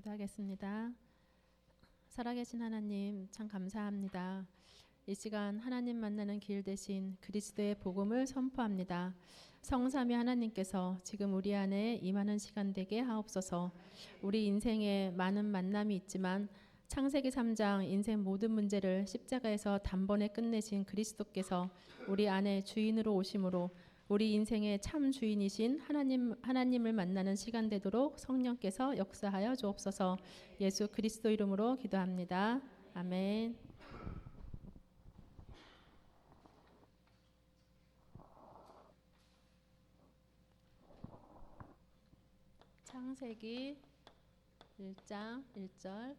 기도하겠습니다. 살아계신 하나님, 참 감사합니다. 이 시간 하나님 만나는 길 대신 그리스도의 복음을 선포합니다. 성삼위 하나님께서 지금 우리 안에 임하는 시간 되게 하옵소서. 우리 인생에 많은 만남이 있지만 창세기 3장 인생 모든 문제를 십자가에서 단번에 끝내신 그리스도께서 우리 안에 주인으로 오심으로 우리 인생의 참 주인이신 하나님 하나님을 만나는 시간 되도록 성령께서 역사하여 주옵소서. 예수 그리스도 이름으로 기도합니다. 아멘. 창세기 1장 1절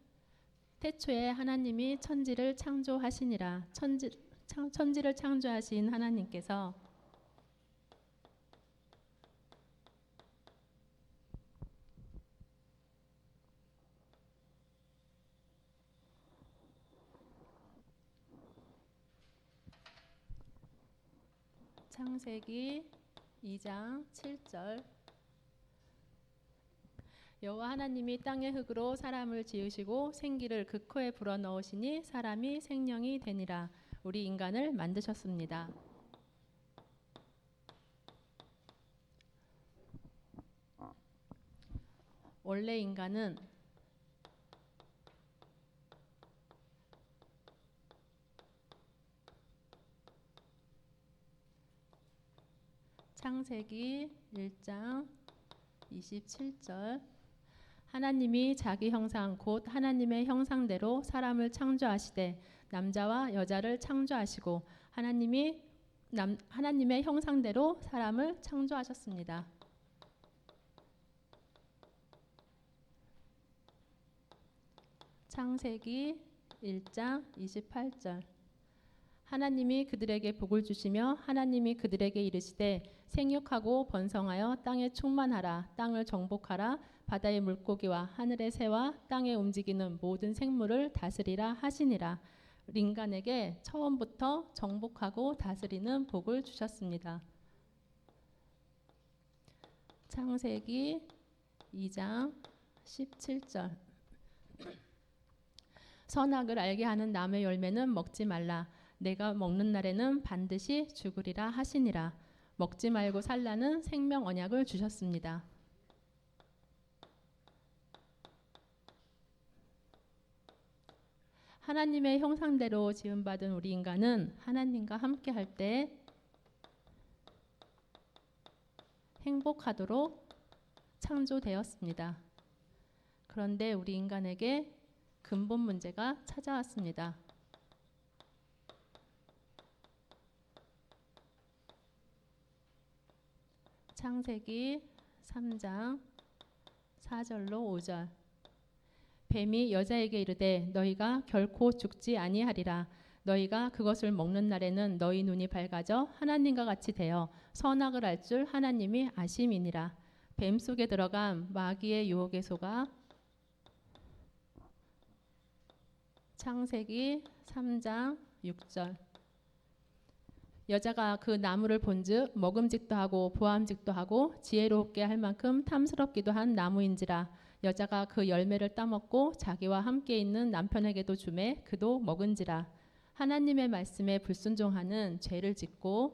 태초에 하나님이 천지를 창조하시니라 천지 창, 천지를 창조하신 하나님께서 창세기 2장 7절 여호와 하나님이 땅의 흙으로 사람을 지으시고 생기를 그 코에 불어 넣으시니 사람이 생명이 되니라 우리 인간을 만드셨습니다. 원래 인간은 창세기 1장 27절 하나님이 자기 형상 곧 하나님의 형상대로 사람을 창조하시되 남자와 여자를 창조하시고 하나님이 남, 하나님의 형상대로 사람을 창조하셨습니다. 창세기 1장 28절 하나님이 그들에게 복을 주시며 하나님이 그들에게 이르시되 생육하고 번성하여 땅에 충만하라 땅을 정복하라 바다의 물고기와 하늘의 새와 땅에 움직이는 모든 생물을 다스리라 하시니라. 인간에게 처음부터 정복하고 다스리는 복을 주셨습니다. 창세기 2장 17절. 선악을 알게 하는 나무의 열매는 먹지 말라 내가 먹는 날에는 반드시 죽으리라 하시니라. 먹지 말고 살라는 생명 언약을 주셨습니다. 하나님의 형상대로 지음받은 우리 인간은 하나님과 함께 할 때 행복하도록 창조되었습니다. 그런데 우리 인간에게 근본 문제가 찾아왔습니다. 창세기 3장 4절로 5절. 뱀이 여자에게 이르되 너희가 결코 죽지 아니하리라. 너희가 그것을 먹는 날에는 너희 눈이 밝아져 하나님과 같이 되어 선악을 알 줄 하나님이 아심이니라. 뱀 속에 들어간 마귀의 유혹에 속아 창세기 3장 6절 여자가 그 나무를 본즉 먹음직도 하고 보암직도 하고 지혜롭게 할 만큼 탐스럽기도 한 나무인지라 여자가 그 열매를 따먹고 자기와 함께 있는 남편에게도 주매 그도 먹은지라. 하나님의 말씀에 불순종하는 죄를 짓고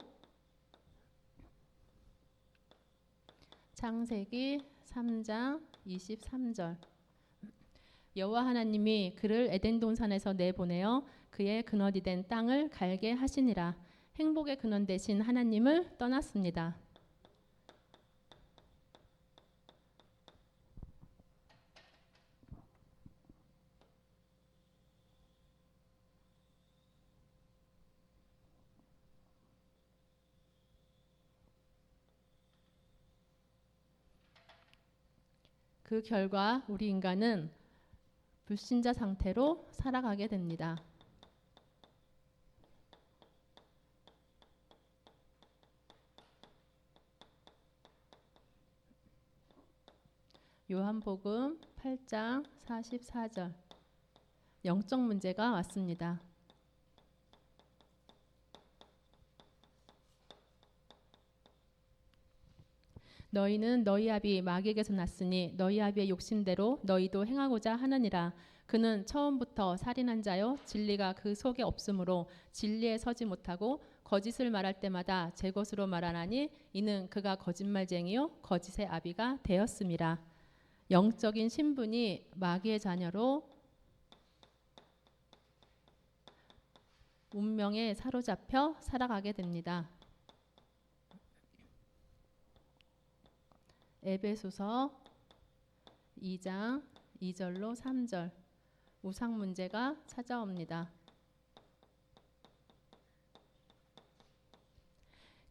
창세기 3장 23절. 여호와 하나님이 그를 에덴 동산에서 내보내어 그의 근원이 된 땅을 갈게 하시니라 행복의 근원 되신 하나님을 떠났습니다. 그 결과 우리 인간은 불신자 상태로 살아가게 됩니다. 요한복음 8장 44절 영적 문제가 왔습니다. 너희는 너희 아비 마귀에게서 났으니 너희 아비의 욕심대로 너희도 행하고자 하느니라. 그는 처음부터 살인한 자요 진리가 그 속에 없으므로 진리에 서지 못하고 거짓을 말할 때마다 제 것으로 말하나니 이는 그가 거짓말쟁이요 거짓의 아비가 되었음이라. 영적인 신분이 마귀의 자녀로 운명에 사로잡혀 살아가게 됩니다. 에베소서 2장 2절로 3절 우상 문제가 찾아옵니다.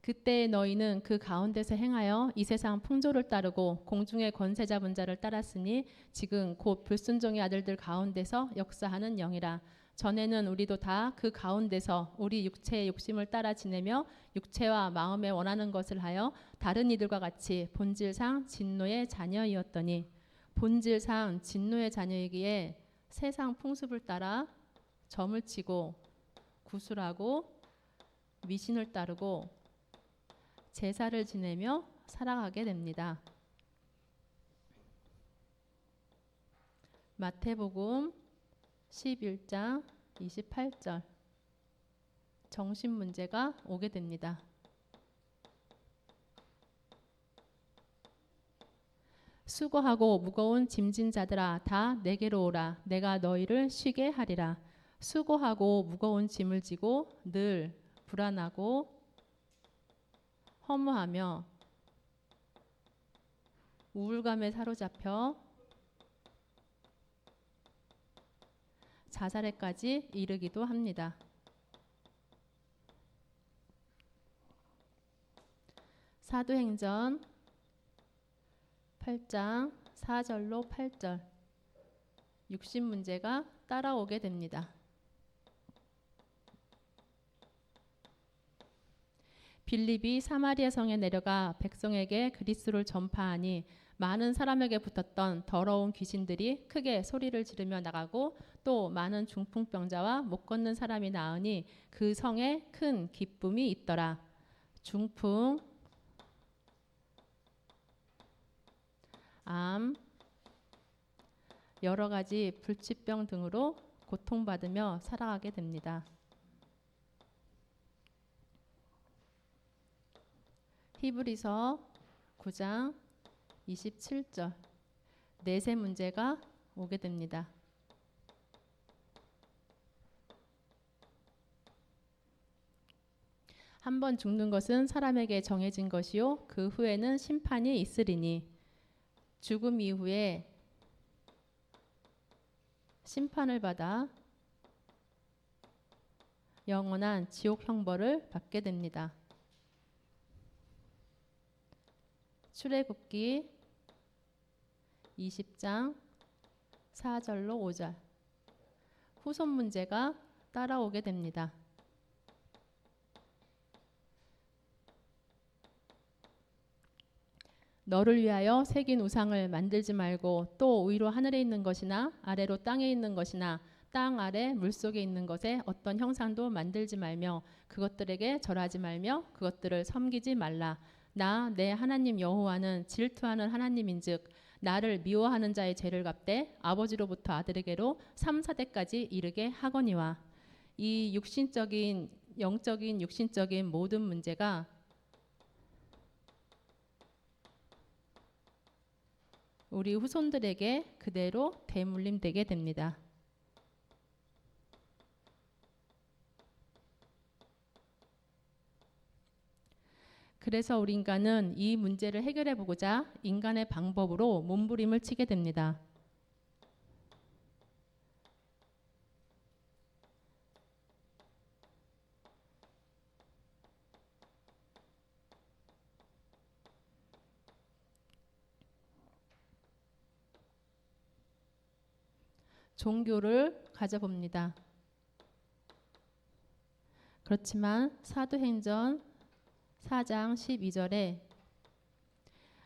그때 너희는 그 가운데서 행하여 이 세상 풍조를 따르고 공중의 권세 잡은 자를 따랐으니 지금 곧 불순종의 아들들 가운데서 역사하는 영이라. 전에는 우리도 다 그 가운데서 우리 육체의 욕심을 따라 지내며 육체와 마음에 원하는 것을 하여 다른 이들과 같이 본질상 진노의 자녀이었더니 본질상 진노의 자녀이기에 세상 풍습을 따라 점을 치고 구술하고 미신을 따르고 제사를 지내며 살아가게 됩니다. 마태복음 11장 28절 정신 문제가 오게 됩니다. 수고하고 무거운 짐진 자들아 다 내게로 오라 내가 너희를 쉬게 하리라 수고하고 무거운 짐을 지고 늘 불안하고 허무하며 우울감에 사로잡혀 자살에까지 이르기도 합니다. 사도행전 8장 4절로 8절 육신 문제가 따라오게 됩니다. 빌립이 사마리아 성에 내려가 백성에게 그리스도를 전파하니 많은 사람에게 붙었던 더러운 귀신들이 크게 소리를 지르며 나가고 또 많은 중풍병자와 못 걷는 사람이 나으니 그 성에 큰 기쁨이 있더라. 중풍, 암, 여러 가지 불치병 등으로 고통받으며 살아가게 됩니다. 히브리서 9장 27절 내세 문제가 오게 됩니다. 한 번 죽는 것은 사람에게 정해진 것이요 그 후에는 심판이 있으리니 죽음 이후에 심판을 받아 영원한 지옥 형벌을 받게 됩니다. 출애굽기 20장 4절로 5절 후손 문제가 따라오게 됩니다. 너를 위하여 새긴 우상을 만들지 말고 또 위로 하늘에 있는 것이나 아래로 땅에 있는 것이나 땅 아래 물 속에 있는 것에 어떤 형상도 만들지 말며 그것들에게 절하지 말며 그것들을 섬기지 말라. 나 내 하나님 여호와는 질투하는 하나님인즉 나를 미워하는 자의 죄를 갚되 아버지로부터 아들에게로 3, 4대까지 이르게 하거니와 이 육신적인 영적인 육신적인 모든 문제가 우리 후손들에게 그대로 대물림되게 됩니다. 그래서 우리 인간은 이 문제를 해결해 보고자 인간의 방법으로 몸부림을 치게 됩니다. 종교를 가져봅니다. 그렇지만 사도행전 4장 12절에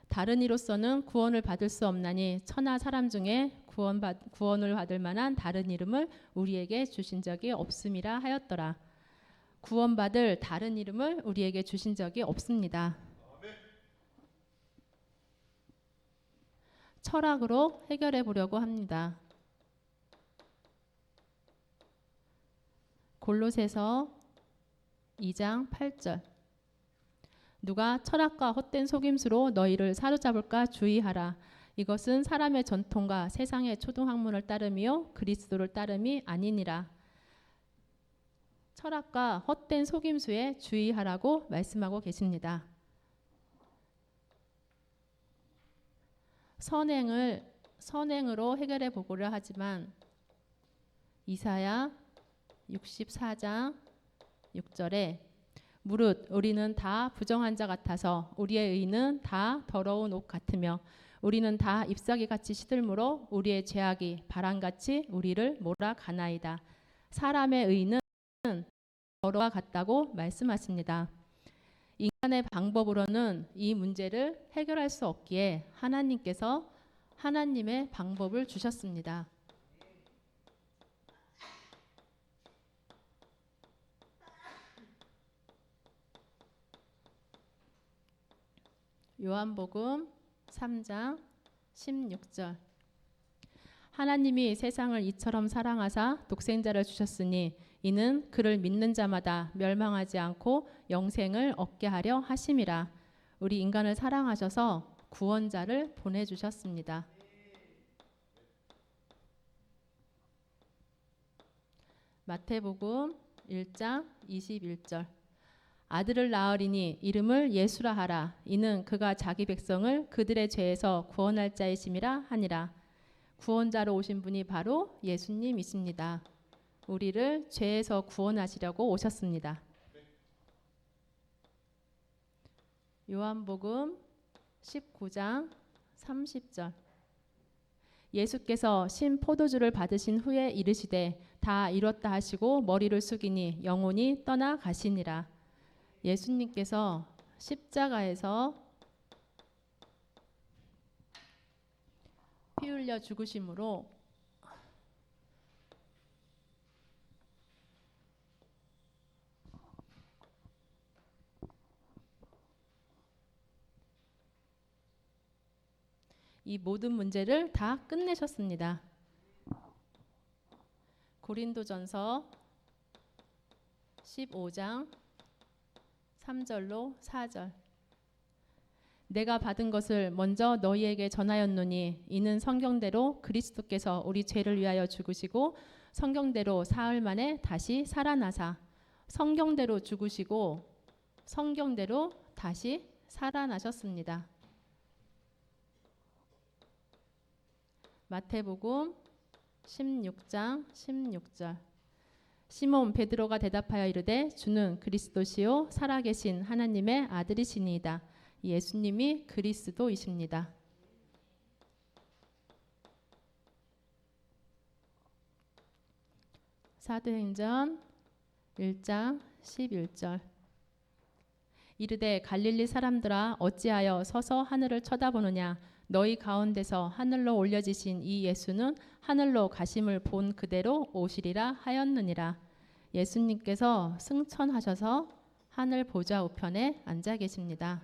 다른 이로서는 구원을 받을 수 없나니 천하 사람 중에 구원 받, 구원을 받을 만한 다른 이름을 우리에게 주신 적이 없음이라 하였더라. 구원받을 다른 이름을 우리에게 주신 적이 없습니다. 철학으로 해결해 보려고 합니다. 골로새서 2장 8절 누가 철학과 헛된 속임수로 너희를 사로잡을까 주의하라. 이것은 사람의 전통과 세상의 초등학문을 따름이요 그리스도를 따름이 아니니라. 철학과 헛된 속임수에 주의하라고 말씀하고 계십니다. 선행을 선행으로 해결해 보고려 하지만 이사야 64장 6절에 무릇 우리는 다 부정한 자 같아서 우리의 의는 다 더러운 옷 같으며 우리는 다 잎사귀 같이 시들므로 우리의 죄악이 바람같이 우리를 몰아가나이다. 사람의 의는 더러와 같다고 말씀하십니다. 인간의 방법으로는 이 문제를 해결할 수 없기에 하나님께서 하나님의 방법을 주셨습니다. 요한복음 3장 16절. 하나님이 세상을 이처럼 사랑하사 독생자를 주셨으니 이는 그를 믿는 자마다 멸망하지 않고 영생을 얻게 하려 하심이라. 우리 인간을 사랑하셔서 구원자를 보내 주셨습니다. 마태복음 1장 21절 아들을 낳으리니 이름을 예수라 하라 이는 그가 자기 백성을 그들의 죄에서 구원할 자이심이라 하니라 구원자로 오신 분이 바로 예수님이십니다. 우리를 죄에서 구원하시려고 오셨습니다. 요한복음 19장 30절 예수께서 신 포도주를 받으신 후에 이르시되 다 이뤘다 하시고 머리를 숙이니 영혼이 떠나 가시니라. 예수님께서 십자가에서 피 흘려 죽으심으로 이 모든 문제를 다 끝내셨습니다. 고린도전서 15장 3절로 4절. 내가 받은 것을 먼저 너희에게 전하였노니 이는 성경대로 그리스도께서 우리 죄를 위하여 죽으시고 성경대로 사흘 만에 다시 살아나사. 성경대로 죽으시고 성경대로 다시 살아나셨습니다. 마태복음 16장 16절 시몬 베드로가 대답하여 이르되 주는 그리스도시요 살아계신 하나님의 아들이시니이다. 예수님이 그리스도이십니다. 사도행전 1장 11절 이르되 갈릴리 사람들아 어찌하여 서서 하늘을 쳐다보느냐 너희 가운데서 하늘로 올려지신 이 예수는 하늘로 가심을 본 그대로 오시리라 하였느니라. 예수님께서 승천하셔서 하늘 보좌 우편에 앉아 계십니다.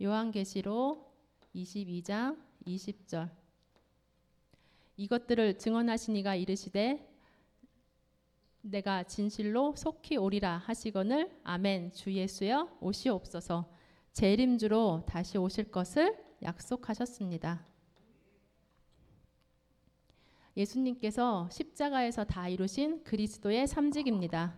요한계시록 22장 20절 이것들을 증언하신 이가 이르시되 내가 진실로 속히 오리라 하시거늘 아멘 주 예수여 오시옵소서 재림주로 다시 오실 것을 약속하셨습니다. 예수님께서 십자가에서 다 이루신 그리스도의 삼직입니다.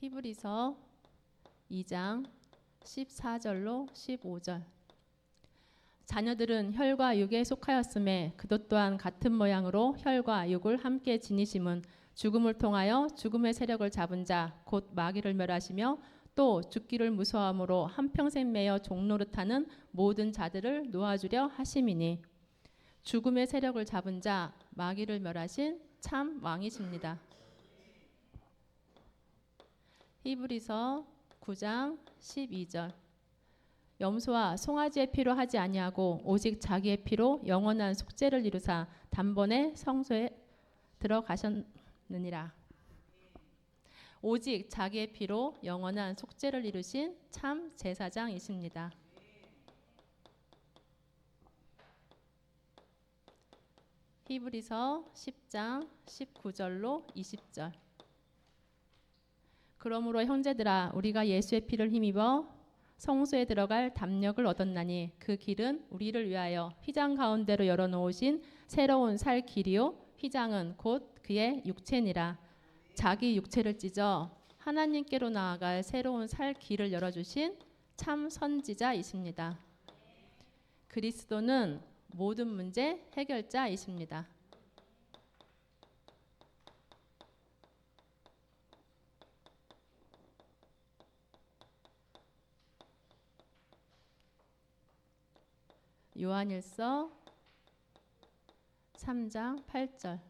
히브리서 2장 14절로 15절 자녀들은 혈과 육에 속하였음에 그것 또한 같은 모양으로 혈과 육을 함께 지니심은 죽음을 통하여 죽음의 세력을 잡은 자 곧 마귀를 멸하시며 또 죽기를 무서함으로 한평생 매여 종노릇하는 모든 자들을 놓아주려 하심이니 죽음의 세력을 잡은 자 마귀를 멸하신 참 왕이십니다. 히브리서 9장 12절 염소와 송아지의 피로 하지 아니하고 오직 자기의 피로 영원한 속죄를 이루사 단번에 성소에 들어가셨느니라. 오직 자기의 피로 영원한 속죄를 이루신 참 제사장이십니다. 히브리서 10장 19절로 20절. 그러므로 형제들아 우리가 예수의 피를 힘입어 성소에 들어갈 담력을 얻었나니 그 길은 우리를 위하여 휘장 가운데로 열어 놓으신 새로운 살 길이요 휘장은 곧 그의 육체니라 자기 육체를 찢어 하나님께로 나아갈 새로운 살 길을 열어 주신 참 선지자이십니다. 그리스도는 모든 문제 해결자이십니다. 요한일서 3장 8절.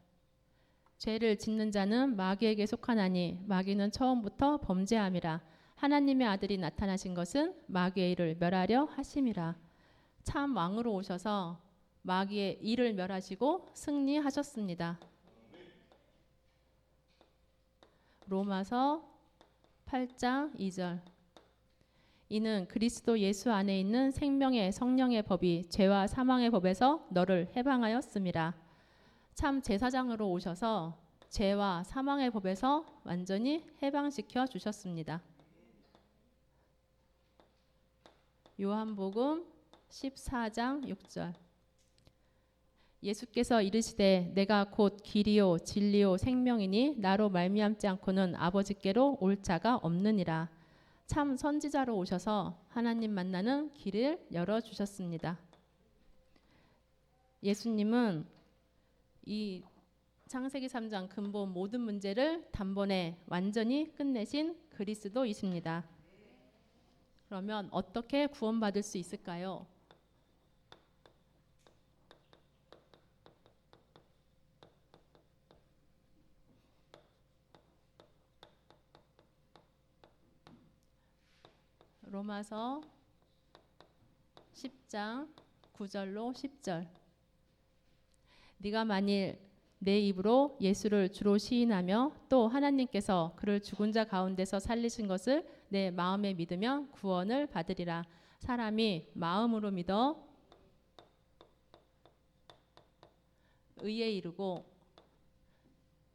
죄를 짓는 자는 마귀에게 속하나니 마귀는 처음부터 범죄함이라. 하나님의 아들이 나타나신 것은 마귀의 일을 멸하려 하심이라. 참 왕으로 오셔서 마귀의 일을 멸하시고 승리하셨습니다. 로마서 8장 2절 이는 그리스도 예수 안에 있는 생명의 성령의 법이 죄와 사망의 법에서 너를 해방하였습니다. 참 제사장으로 오셔서 죄와 사망의 법에서 완전히 해방시켜 주셨습니다. 요한복음 14장 6절 예수께서 이르시되 내가 곧 길이요 진리요 생명이니 나로 말미암지 않고는 아버지께로 올 자가 없느니라. 참 선지자로 오셔서 하나님 만나는 길을 열어 주셨습니다. 예수님은 이 창세기 3장 근본 모든 문제를 단번에 완전히 끝내신 그리스도이십니다. 그러면 어떻게 구원받을 수 있을까요? 로마서 10장 9절로 10절. 네가 만일 내 입으로 예수를 주로 시인하며 또 하나님께서 그를 죽은 자 가운데서 살리신 것을 내 마음에 믿으면 구원을 받으리라. 사람이 마음으로 믿어 의에 이르고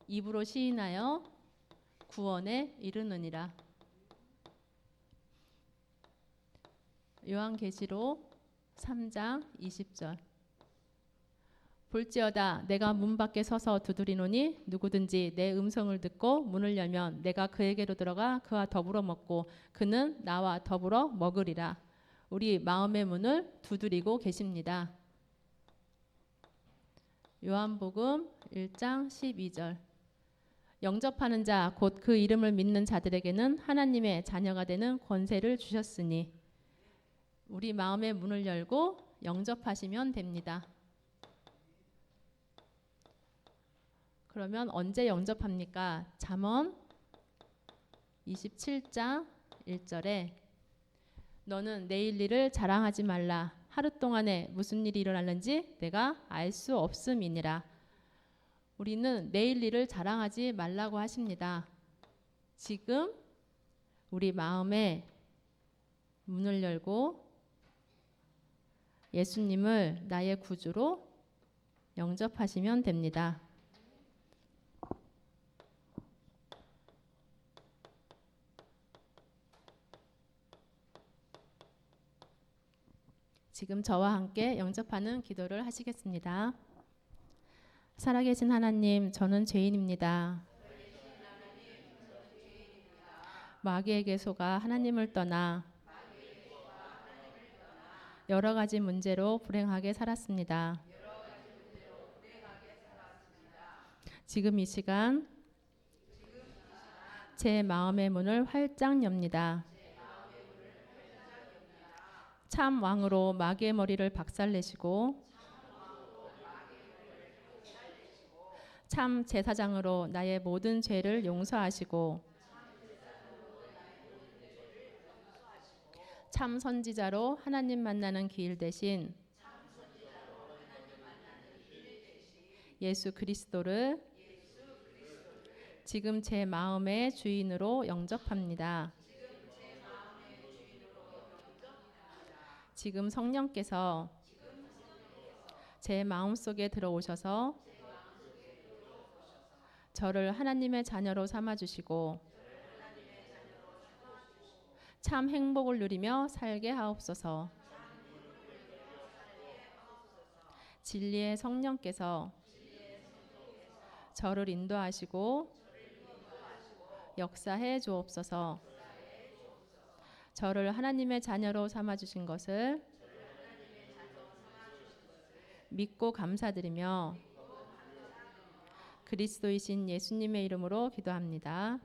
입으로 시인하여 구원에 이르느니라 요한계시록 3장 20절. 볼지어다 내가 문 밖에 서서 두드리노니 누구든지 내 음성을 듣고 문을 열면 내가 그에게로 들어가 그와 더불어 먹고 그는 나와 더불어 먹으리라. 우리 마음의 문을 두드리고 계십니다. 요한복음 1장 12절. 영접하는 자 곧 그 이름을 믿는 자들에게는 하나님의 자녀가 되는 권세를 주셨으니 우리 마음의 문을 열고 영접하시면 됩니다. 그러면 언제 영접합니까? 잠언 27장 1절에 너는 내일 일을 자랑하지 말라. 하루 동안에 무슨 일이 일어났는지 내가 알 수 없음이니라. 우리는 내일 일을 자랑하지 말라고 하십니다. 지금 우리 마음에 문을 열고 예수님을 나의 구주로 영접하시면 됩니다. 지금 저와 함께 영접하는 기도를 하시겠습니다. 살아계신 하나님, 저는 죄인입니다. 마귀에게 속아 하나님을 떠나 여러 가지 문제로 불행하게 살았습니다. 지금 이 시간 제 마음의 문을 활짝 엽니다. 참 왕으로 마귀의 머리를 박살내시고 참 제사장으로 나의 모든 죄를 용서하시고 참 선지자로 하나님 만나는 길 대신 예수 그리스도를 지금 제 마음의 주인으로 영접합니다. 지금 성령께서 제 마음속에 들어오셔서 저를 하나님의 자녀로 삼아 주시고 참 행복을 누리며 살게 하옵소서. 진리의 성령께서 저를 인도하시고 역사해 주옵소서. 저를 하나님의 자녀로 삼아 주신 것을 믿고 감사드리며 그리스도이신 예수님의 이름으로 기도합니다.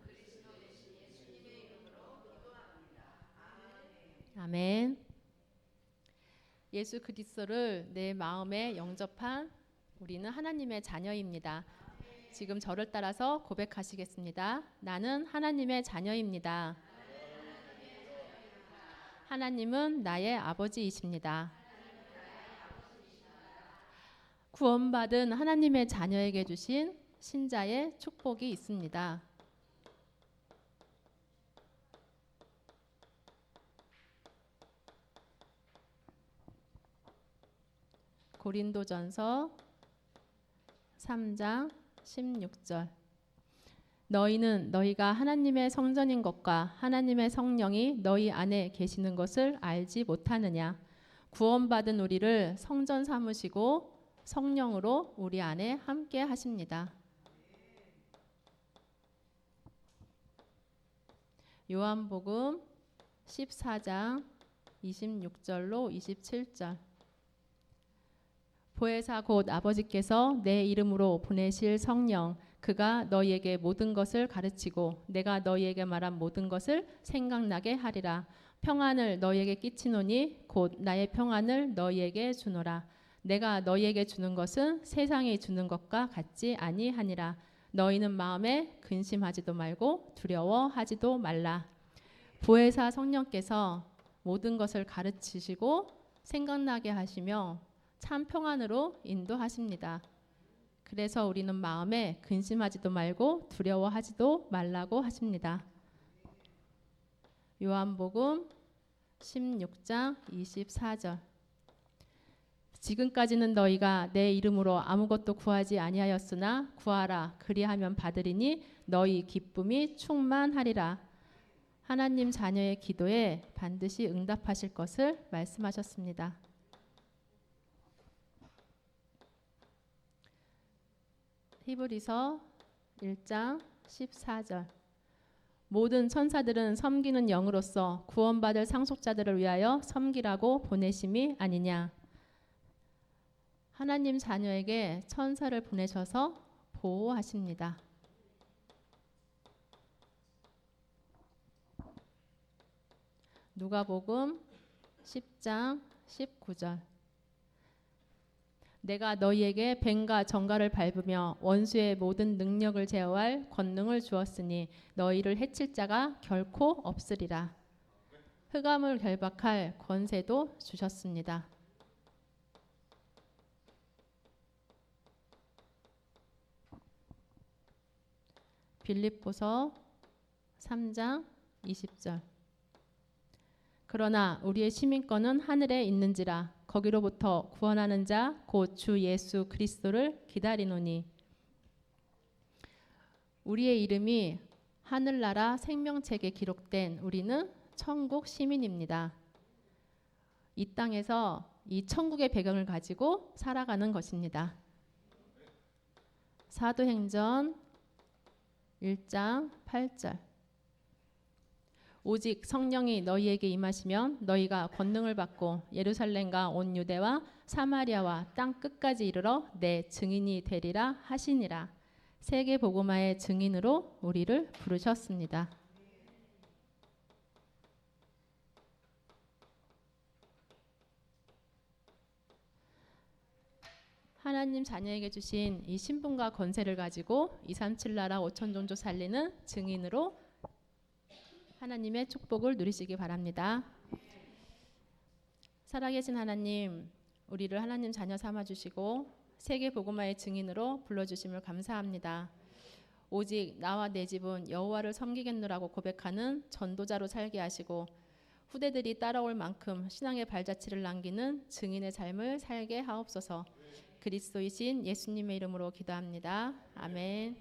아멘. 예수 그리스도를 내 마음에 영접한 우리는 하나님의 자녀입니다. 지금 저를 따라서 고백하시겠습니다. 나는 하나님의 자녀입니다. 하나님은 나의 아버지이십니다. 구원받은 하나님의 자녀에게 주신 신자의 축복이 있습니다. 고린도전서 3장 16절. 너희는 너희가 하나님의 성전인 것과 하나님의 성령이 너희 안에 계시는 것을 알지 못하느냐? 구원받은 우리를 성전 삼으시고 성령으로 우리 안에 함께 하십니다. 요한복음 14장 26절로 27절 보혜사 곧 아버지께서 내 이름으로 보내실 성령 그가 너희에게 모든 것을 가르치고 내가 너희에게 말한 모든 것을 생각나게 하리라. 평안을 너희에게 끼치노니 곧 나의 평안을 너희에게 주노라. 내가 너희에게 주는 것은 세상이 주는 것과 같지 아니하니라. 너희는 마음에 근심하지도 말고 두려워하지도 말라. 보혜사 성령께서 모든 것을 가르치시고 생각나게 하시며 참 평안으로 인도하십니다. 그래서 우리는 마음에 근심하지도 말고 두려워하지도 말라고 하십니다. 요한복음 16장 24절 지금까지는 너희가 내 이름으로 아무것도 구하지 아니하였으나 구하라 그리하면 받으리니 너희 기쁨이 충만하리라 하나님 자녀의 기도에 반드시 응답하실 것을 말씀하셨습니다. 히브리서 1장 14절. 모든 천사들은 섬기는 영으로서 구원받을 상속자들을 위하여 섬기라고 보내심이 아니냐. 하나님 자녀에게 천사를 보내셔서 보호하십니다. 누가복음 10장 19절 내가 너희에게 뱀과 정갈을 밟으며 원수의 모든 능력을 제어할 권능을 주었으니 너희를 해칠 자가 결코 없으리라. 흑암을 결박할 권세도 주셨습니다. 빌립보서 3장 20절 그러나 우리의 시민권은 하늘에 있는지라 거기로부터 구원하는 자 곧 주 예수 그리스도를 기다리노니 우리의 이름이 하늘나라 생명책에 기록된 우리는 천국 시민입니다. 이 땅에서 이 천국의 배경을 가지고 살아가는 것입니다. 사도행전 1장 8절 오직 성령이 너희에게 임하시면 너희가 권능을 받고 예루살렘과 온 유대와 사마리아와 땅 끝까지 이르러 내 증인이 되리라 하시니라. 세계 복음화의 증인으로 우리를 부르셨습니다. 하나님 자녀에게 주신 이 신분과 권세를 가지고 237 나라 5천 종족 살리는 증인으로 하나님의 축복을 누리시기 바랍니다. 살아계신 하나님, 우리를 하나님 자녀 삼아 주시고 세계 복음화의 증인으로 불러 주심을 감사합니다. 오직 나와 내 집은 여호와를 섬기겠노라고 고백하는 전도자로 살게 하시고 후대들이 따라올 만큼 신앙의 발자취를 남기는 증인의 삶을 살게 하옵소서. 그리스도이신 예수님의 이름으로 기도합니다. 아멘.